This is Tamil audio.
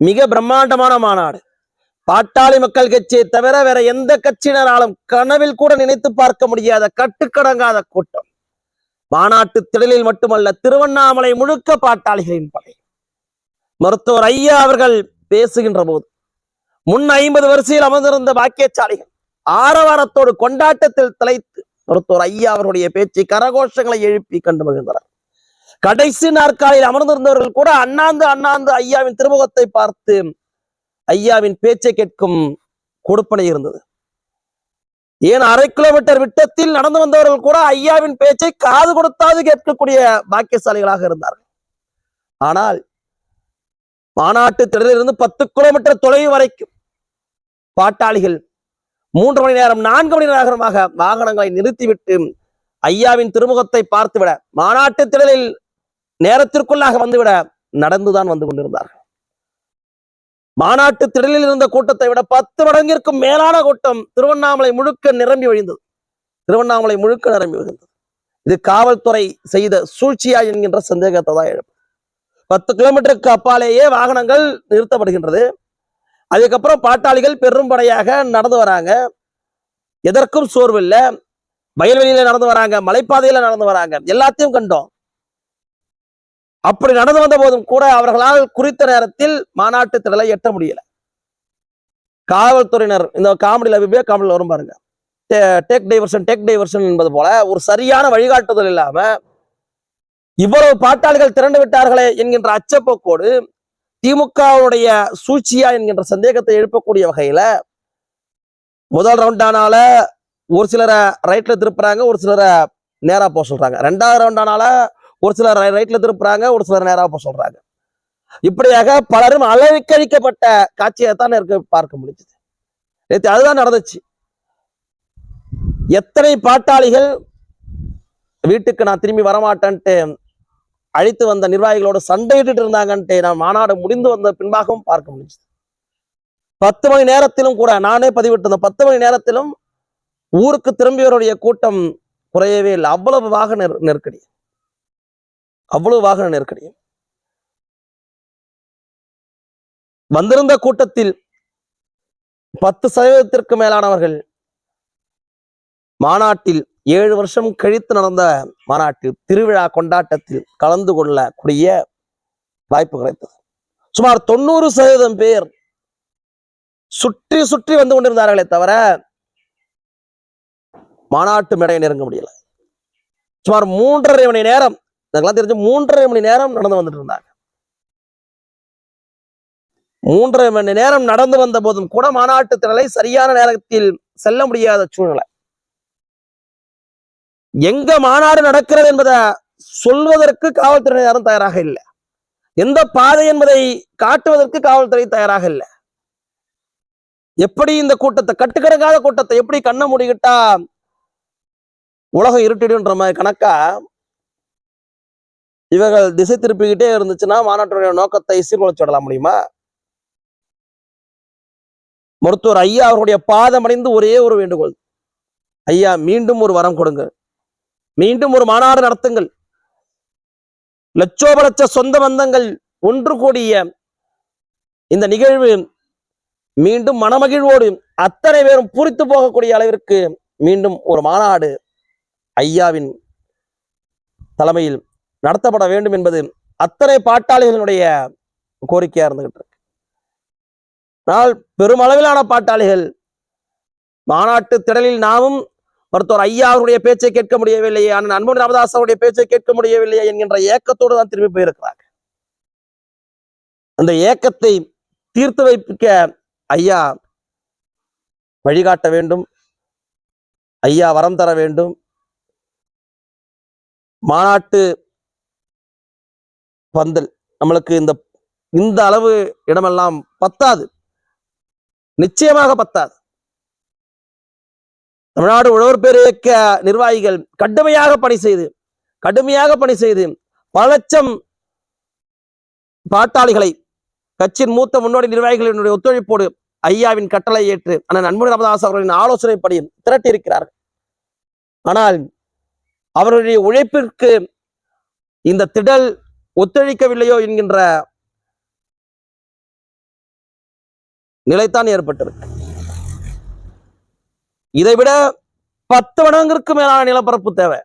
மிக பிரம்மாண்டமான மாநாடு. பாட்டாளி மக்கள் கட்சியை தவிர வேற எந்த கட்சியினராலும் கனவில் கூட நினைத்து பார்க்க முடியாத கட்டுக்கடங்காத கூட்டம். மாநாட்டு திடலில் மட்டுமல்ல திருவண்ணாமலை முழுக்க பாட்டாளிகளின் படை மருத்துவர் ஐயா அவர்கள் பேசுகின்ற போது முன் ஐம்பது வரிசையில் அமர்ந்திருந்த பாக்கியசாலிகள் ஆரவாரத்தோடு கொண்டாட்டத்தில் தலைத்து மருத்துவர் ஐயா அவருடைய பேச்சை கரகோஷங்களை எழுப்பி கண்டு மகிழ்ந்தனர். கடைசி நாற்காலியில் அமர்ந்திருந்தவர்கள் கூட அண்ணாந்து அண்ணாந்து ஐயாவின் திருமுகத்தை பார்த்து ஐயாவின் பேச்சை கேட்கும் கொடுப்பனை இருந்தது. ஏன் அரை கிலோமீட்டர் விட்டத்தில் நடந்து வந்தவர்கள் கூட ஐயாவின் பேச்சை காது கொடுத்தாவது கேட்கக்கூடிய பாக்கியசாலிகளாக இருந்தார்கள். ஆனால் மாநாட்டு திடலிலிருந்து பத்து கிலோமீட்டர் தொலைவு வரைக்கும் பாட்டாளிகள் மூன்று மணி நேரம் நான்கு மணி நேரமாக வாகனங்களை நிறுத்திவிட்டு ஐயாவின் திருமுகத்தை பார்த்துவிட மாநாட்டு திடலில் நேரத்திற்குள்ளாக வந்துவிட நடந்துதான் வந்து கொண்டிருந்தார்கள். மாநாட்டு திடலில் இருந்த கூட்டத்தை விட பத்து மடங்கிற்கும் மேலான கூட்டம் திருவண்ணாமலை முழுக்க நிரம்பி வழிந்தது திருவண்ணாமலை முழுக்க நிரம்பி வழிந்தது இது காவல்துறை செய்த சூழ்ச்சியா என்கின்ற சந்தேகத்தை தான் எழுப்பும் பத்து கிலோமீட்டருக்கு அப்பாலேயே வாகனங்கள் நிறுத்தப்படுகின்றது. அதுக்கப்புறம் பாட்டாளிகள் பெரும்படையாக நடந்து வராங்க. எதற்கும் சோர்வு இல்லை வயல்வெளியில நடந்து வராங்க மலைப்பாதையில நடந்து வராங்க. எல்லாத்தையும் கண்டோம். அப்படி நடந்து வந்த போதும் கூட அவர்களால் குறித்த நேரத்தில் மாநாட்டு திடலை எட்ட முடியல. காவல்துறையினர் இந்த காமெடியில் விவேக் காமெடியில் வரும் பாருங்க. டேக் டைவர்ஷன் டெக் டைவர்ஷன் என்பது போல ஒரு சரியான வழிகாட்டுதல் இல்லாம இவ்வளவு பாட்டாளிகள் திரண்டு விட்டார்களே என்கின்ற அச்சப்போக்கோடு திமுகவுடைய சூழ்ச்சியா என்கின்ற சந்தேகத்தை எழுப்பக்கூடிய வகையில முதல் ரவுண்டானால ஒரு சிலரை ரைட்ல திருப்புறாங்க ஒரு சிலரை நேரா போக சொல்றாங்க. ரெண்டாவது ரவுண்டானால ஒரு சிலர் ரைட்ல திருப்புறாங்க ஒரு சிலர் நேராக போக சொல்றாங்க. இப்படியாக பலரும் அளவிக்கழிக்கப்பட்ட காட்சியை தான் இருக்க பார்க்க முடிஞ்சது. நேற்று அதுதான் நடந்துச்சு. எத்தனை பாட்டாளிகள் வீட்டுக்கு நான் திரும்பி வரமாட்டேன்ட்டு அழைத்து வந்த நிர்வாகிகளோட சண்டையிட்டு இருந்தாங்கன்ட்டு நான் மாநாடு முடிந்து வந்த பின்பாகவும் பார்க்க முடிஞ்சது. பத்து மணி நேரத்திலும் கூட நானே பதிவிட்டிருந்தேன் பத்து மணி நேரத்திலும் ஊருக்கு திரும்பியவருடைய கூட்டம் குறையவே இல்லை. அவ்வளவு வாக நெரு- நெருக்கடி. அவ்வளவு வாகன நெருக்கடி வந்திருந்த கூட்டத்தில் பத்து சதவீதத்திற்கு மேலானவர்கள் மாநாட்டில் ஏழு வருஷம் கழித்து நடந்த மாநாட்டில் திருவிழா கொண்டாட்டத்தில் கலந்து கொள்ளக்கூடிய வாய்ப்பு கிடைத்தது. சுமார் தொண்ணூறு சதவீதம் பேர் சுற்றி சுற்றி வந்து கொண்டிருந்தார்களே தவிர மாநாட்டு மேடையை நெருங்க முடியல. சுமார் மூன்றரை மணி நேரம் எனக்கெல்லாம் தெரிஞ்சு மூன்றரை மணி நேரம் நடந்து வந்துட்டு இருந்தாங்க மூன்றரை மணி நேரம் நடந்து வந்த போதும் கூட மாநாட்டு திரளை சரியான நேரத்தில் செல்ல முடியாத சூழ்நிலை. எங்க மாநாடு நடக்கிறது என்பதை சொல்வதற்கு காவல்துறை யாரும் தயாராக இல்லை. எந்த பாதை என்பதை காட்டுவதற்கு காவல்துறை தயாராக இல்லை. எப்படி இந்த கூட்டத்தை கட்டுக்கடங்காத கூட்டத்தை எப்படி கண்ண முடிகிட்டா உலகம் இருட்டிடுன்ற மாதிரி கணக்கா இவர்கள் திசை திருப்பிக்கிட்டே இருந்துச்சுன்னா மாநாட்டுடைய நோக்கத்தை சீர்குலைச்சு விடலாம் முடியுமா? மருத்துவர் ஐயா அவருடைய பாதம் அடைந்து ஒரே ஒரு வேண்டுகோள். ஐயா மீண்டும் ஒரு வரம் கொடுங்க மீண்டும் ஒரு மாநாடு நடத்துங்கள். லட்சோப லட்ச சொந்த பந்தங்கள் ஒன்று கூடிய இந்த நிகழ்வு மீண்டும் மனமகிழ்வோடு அத்தனை பேரும் பூரித்து போகக்கூடிய அளவிற்கு மீண்டும் ஒரு மாநாடு ஐயாவின் தலைமையில் நடத்தப்பட வேண்டும் என்பது அத்தனை பாட்டாளிகளுடைய கோரிக்கையா இருந்துகிட்டு இருக்கு. ஆனால் பெருமளவிலான பாட்டாளிகள் மாநாட்டு திடலில் நாமும் மருத்துவர் ஐயா அவருடைய பேச்சை கேட்க முடியவில்லையே ஆனால் அன்புமணி ராமதாஸ் அவருடைய பேச்சை கேட்க முடியவில்லையே என்கின்ற ஏக்கத்தோடு தான் திரும்பி போயிருக்கிறாங்க அந்த ஏக்கத்தை தீர்த்து வைக்க ஐயா வழிகாட்ட வேண்டும் ஐயா வரம் தர வேண்டும். மாநாட்டு பந்தல். நம்மளுக்கு இந்த இந்த அளவு இடமெல்லாம் பத்தாது. நிச்சயமாக பத்தாது. தமிழ்நாடு உழவர் பேரியக்க நிர்வாகிகள் கடுமையாக பணி செய்து கடுமையாக பணி செய்து பல லட்சம் பாட்டாளிகளை கட்சியின் மூத்த முன்னோடி நிர்வாகிகளினுடைய ஒத்துழைப்போடு ஐயாவின் கட்டளை ஏற்று அண்ணன் அன்பு ராமதாஸ் அவர்களின் ஆலோசனைப்படியும் திரட்டியிருக்கிறார்கள். ஆனால் அவர்களுடைய உழைப்பிற்கு இந்த திடல் ஒத்துழைக்கவில்லையோ என்கின்ற நிலைத்தான் ஏற்பட்டிருக்கு. இதைவிட பத்து வனங்களுக்கு மேலான நிலப்பரப்பு தேவை.